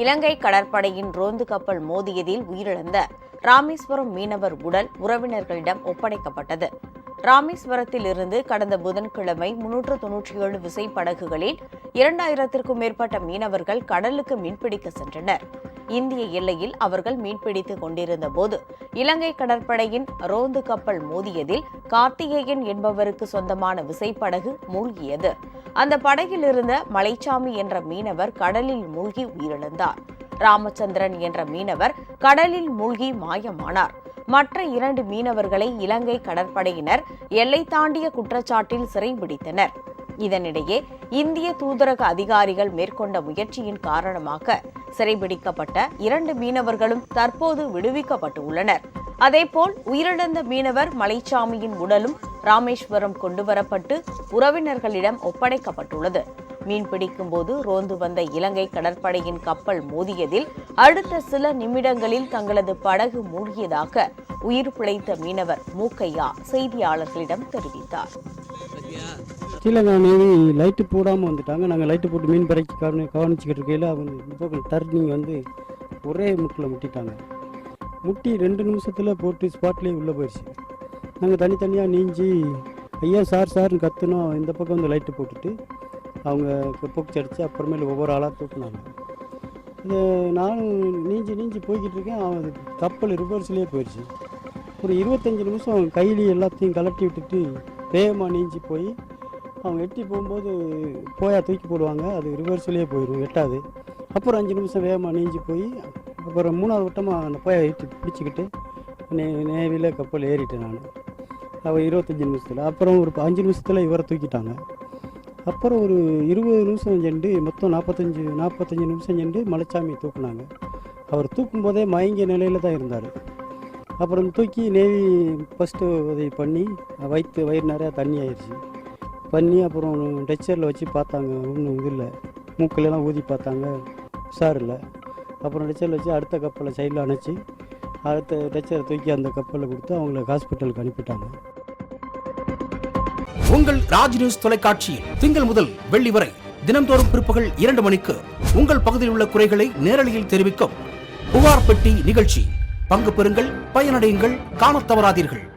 இலங்கை கடற்படையின் ரோந்து கப்பல் மோதியதில் உயிரிழந்த ராமேஸ்வரம் மீனவர் உடல் உறவினர்களிடம் ஒப்படைக்கப்பட்டது. ராமேஸ்வரத்தில் இருந்து கடந்த புதன்கிழமை முன்னூற்று தொன்னூற்றி ஏழு விசைப்படகுகளில் இரண்டாயிரத்திற்கும் மேற்பட்ட மீனவர்கள் கடலுக்கு மீன்பிடிக்க சென்றனர். இந்திய எல்லையில் அவர்கள் மீன்பிடித்துக் கொண்டிருந்த போது இலங்கை கடற்படையின் ரோந்து கப்பல் மோதியதில் கார்த்திகேயன் என்பவருக்கு சொந்தமான விசைப்படகு மூழ்கியது. அந்த படகில் இருந்த மலைச்சாமி என்ற மீனவர் கடலில் மூழ்கி உயிரிழந்தார். ராமச்சந்திரன் என்ற மீனவர் கடலில் மூழ்கி மாயமானார். மற்ற இரண்டு மீனவர்களை இலங்கை கடற்படையினர் எல்லை தாண்டிய குற்றச்சாட்டில் சிறைபிடித்தனர் இதனிடையே இந்திய தூதரக அதிகாரிகள் மேற்கொண்ட முயற்சியின் காரணமாக சிறைபிடிக்கப்பட்ட இரண்டு மீனவர்களும் தற்போது விடுவிக்கப்பட்டுள்ளனர். அதேபோல் உயிரிழந்த மீனவர் மலைச்சாமியின் உடலும் ராமேஸ்வரம் கொண்டுவரப்பட்டு உறவினர்களிடம் ஒப்படைக்கப்பட்டுள்ளது. மீன்பிடிக்கும் போது ரோந்து வந்த இலங்கை கடற்படையின் கப்பல் மோதியதில் அடுத்த சில நிமிடங்களில் தங்களது படகு மூழ்கியதாக உயிர் பிழைத்த மீனவர் மூக்கையா செய்தியாளர்களிடம் தெரிவித்தார். ஸ்ரீலங்கா லைட்டு போடாமல் வந்துட்டாங்க. நாங்கள் லைட்டு போட்டு மீன் பிறைக்கு கவனி கவனிச்சுக்கிட்டு இருக்கையில் அவங்க இந்த பக்கம் டர்னிங் வந்து ஒரே முட்டில் முட்டிட்டாங்க. முட்டி ரெண்டு நிமிஷத்தில் போட்டு ஸ்பாட்லேயே உள்ளே போயிடுச்சு நாங்கள் தனித்தனியாக நீஞ்சி ஐயா சார் சார்னு கத்துனோம். இந்த பக்கம் வந்து லைட்டு போட்டுட்டு அவங்க பொக்கு அடித்து அப்புறமேல ஒவ்வொரு ஆளாக தூக்குனாங்க. இது நானும் நீஞ்சி நீஞ்சி போய்கிட்டு இருக்கேன். அவன் கப்பல் ரிவர்ஸ்லேயே போயிடுச்சு ஒரு இருபத்தஞ்சி நிமிஷம் கையிலே எல்லாத்தையும் கலட்டி விட்டுட்டு வேகமாக நீஞ்சி போய் அவங்க எட்டி போகும்போது போயா தூக்கி போடுவாங்க. அது ரிவர்ஸ்லேயே போயிடும் எட்டாது. அப்புறம் அஞ்சு நிமிஷம் வேகமாக நீஞ்சி போய் அப்புறம் மூணாவது வட்டமாக அந்த போயை இட்டு பிடிச்சிக்கிட்டு நே நேவியில் கப்பல் ஏறிட்டேன் நான். அவள் இருபத்தஞ்சி நிமிஷத்தில் அப்புறம் ஒரு அஞ்சு நிமிஷத்தில் இவரை தூக்கிட்டாங்க. அப்புறம் ஒரு இருபது நிமிஷம் சென்று மொத்தம் நாற்பத்தஞ்சு நாற்பத்தஞ்சு நிமிஷம் சென்று மலைச்சாமி தூக்குனாங்க. அவர் தூக்கும் போதே மயங்கிய நிலையில் தான் இருந்தார். அப்புறம் தூக்கி நேவி ஃபஸ்ட்டு உதவி பண்ணி வயிற்று வயிறு நிறையா தண்ணி ஆயிடுச்சு. பண்ணி அப்புறம் டெச்சரில் வச்சு பார்த்தாங்க. ஒன்றும் இது இல்லை. மூக்கிலலாம் ஊதி பார்த்தாங்க. உஷார் இல்லை. அப்புறம் டெச்சரில் வச்சு அடுத்த கப்பலை சைடில் அணைச்சி அடுத்த டச்சரை தூக்கி அந்த கப்பலில் கொடுத்து அவங்கள ஹாஸ்பிட்டலுக்கு அனுப்பிட்டாங்க. உங்கள் ராஜ் நியூஸ் தொலைக்காட்சியில் திங்கள் முதல் வெள்ளி வரை தினம்தோறும் பிற்பகல் இரண்டு மணிக்கு உங்கள் பகுதியில் உள்ள குறைகளை நேரலையில் தெரிவிக்கும் புகார் பெட்டி நிகழ்ச்சி. பங்கு பெறுங்கள் பயனடையுங்கள் காணத் தவறாதீர்கள்.